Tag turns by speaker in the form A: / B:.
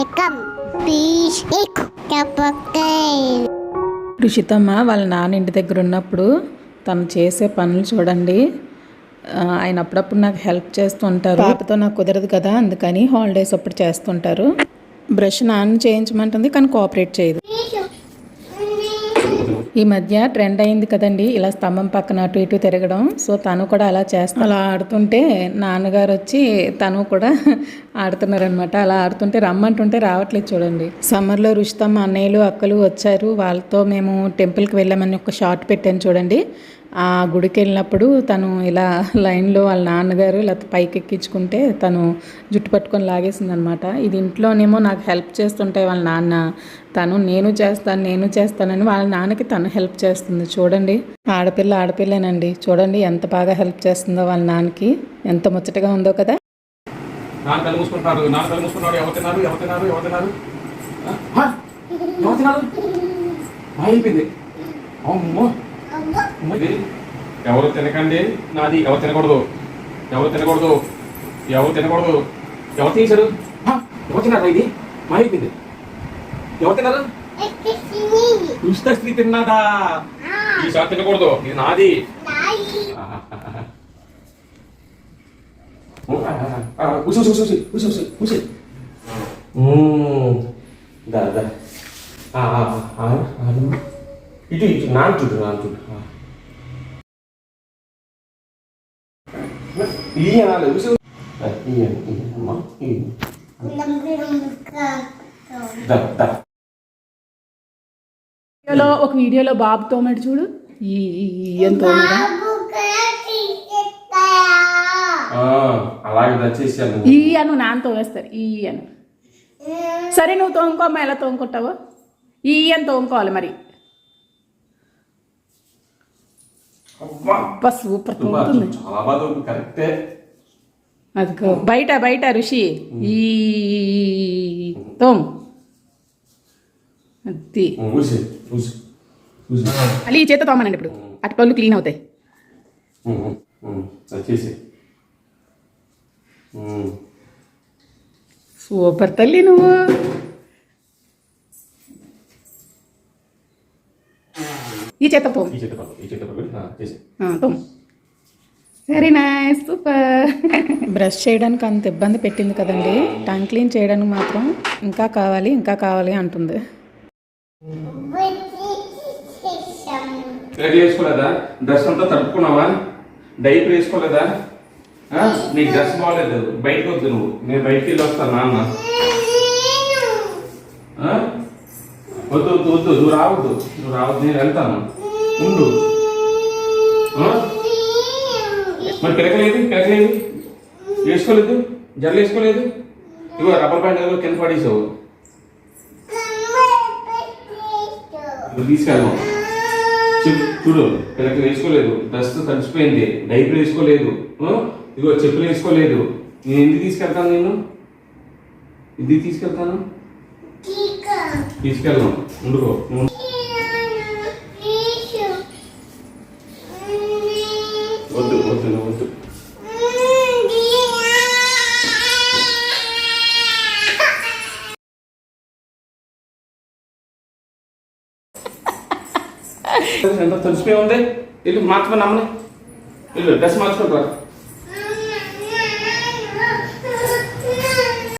A: Welcome please
B: రుషితమ్మ వాళ్ళ నాన్న ఇంటి దగ్గర ఉన్నప్పుడు తను చేసే పనులు చూడండి. ఆయన అప్పుడప్పుడు నాకు హెల్ప్ చేస్తుంటారు. పాపతో నాకు కుదరదు కదా అందుకని హాలిడేస్ అప్పుడు చేస్తుంటారు. బ్రష్ నాన్న చేయించమంటుంది కానీ కోఆపరేట్ చేయదు. ఈ మధ్య ట్రెండ్ అయింది కదండి. ఇలా స్తంభం పక్కన అటు ఇటు తిరగడం. సో తను కూడా అలా చేస్తా అలా ఆడుతుంటే నాన్నగారు వచ్చి తను కూడా ఆడుతున్నారనమాట అలా ఆడుతుంటే రమ్మంటుంటే రావట్లేదు చూడండి. సమ్మర్లో రుషితమ్మ అన్నయ్యలు అక్కలు వచ్చారు. వాళ్ళతో మేము టెంపుల్కి వెళ్ళామని ఒక షార్ట్ పెట్టాను చూడండి. ఆ గుడికి వెళ్ళినప్పుడు తను ఇలా లైన్లో వాళ్ళ నాన్నగారు ఇలా పైకి ఎక్కించుకుంటే తను జుట్టు పట్టుకొని లాగేసింది అనమాట ఇది ఇంట్లోనేమో నాకు హెల్ప్ చేస్తుంటే వాళ్ళ నాన్న తను నేను చేస్తాను నేను చేస్తానని వాళ్ళ నాన్నకి తను హెల్ప్ చేస్తుంది. చూడండి. ఆడపిల్ల ఆడపిల్లేనండి. చూడండి ఎంత బాగా హెల్ప్ చేస్తుందో వాళ్ళ నాన్నకి. ఎంత ముచ్చటగా ఉందో కదా.
C: నాన్న కళ్ళు నాన్న కళ్ళు మూసుకున్నాడు ఎవరు తిన్నారు ఎవరు తిన్నారు ఎవరు తిన్నారు? ఎవరు తిన్నారు? అయిపోయింది అమ్మో. ఎవరు తినకండి. నాది ఎవరు తినకూడదు. ఎవరు తినకూడదు. ఎవరు తినకూడదు. ఎవరు తీశారు? ఎవరు తిన్నారు ఇది? మా అయిపోయింది ఎవరు తిన్నారు? దుష్ట స్త్రీ తిన్నదా ఈసారి తినకూడదు. ఇది నాది. కూర్చో కూర్చో కూర్చో కూర్చో కూర్చో దా దా. ఆ, ఆ, ఆ, ఇటు ఇటు నాన్న చూడు నాన్న చూడు. ఈ అనాలి కూర్చో ఈ అమ్మా
D: వీడియోలో ఒక వీడియోలో బాబు తోమడు చూడు.
C: అలాగే దచ్చేసాను
D: ఈ అను నాన్న తోమేస్తారు ఈ అను. సరే నువ్వు తోముకోమ్మా ఎలా తోముకుంటావో? ఈ అని తోముకోవాలి మరి.
C: అబ్బా!
D: అబ్బా సూపర్
C: తుమ్మా,
D: తోముతుంది.
C: చాలా బాగా తోము, కరెక్టే.
D: అదిగో బయట బయట ఋషి. ఈ తోము. అది. అలా చేత తోమనండి ఇప్పుడు. అటు పళ్ళు క్లీన్ అవుతాయి. సూపర్ తల్లి నువ్వు. చేత తోము
C: ఈ చేత పట్టు ఈ చేత పట్టు ఆ, చేసి.
D: ఆ, తోము వెరీ నైస్ సూపర్
B: బ్రష్ చేయడానికి అంత ఇబ్బంది పెట్టింది కదండి. టంగ్ క్లీన్ చేయడానికి మాత్రం ఇంకా కావాలి ఇంకా కావాలి అంటుంది.
C: రెడీ వేసుకోలేదా డ్రెస్ అంతా తడుపుకున్నావా? డైపర్ వేసుకోలేదా ఆ? నీకు డ్రెస్ బాగాలేదు బయటకు వద్దు నువ్వు. నేను బయటికి వెళ్ళి వస్తాను నాన్న. ఆ? వద్దు వద్దు వద్దు. నువ్వు రావద్దు. నువ్వు రావద్దు నేను వెళ్తాను. ఉండు. మరి పిలకలేదు పిలకలేదు వేసుకోలేదు జల్లు వేసుకోలేదు. ఇగో రబ్బర్ బ్యాండ్ ఏదో కింద పడేసావు. ఇప్పుడు తీసుకెళ్ళాం. చెప్పు చూడు పిల్లకి వేసుకోలేదు. డ్రెస్ తడిచిపోయింది డైపులు వేసుకోలేదు. ఇదిగో చెప్పులు వేసుకోలేదు. నేను ఎందుకు తీసుకెళ్తాను నేను? ఇది తీసుకెళ్తాను? తీసుకెళ్ళాం. ఉండుకో. వద్దు వద్దు నువ్వు ఎంత తడిచిపోయి ఉంది? వెళ్ళి మార్చుకొని నమ్మని. వెళ్ళు డ్రెస్ మార్చుకుంటారా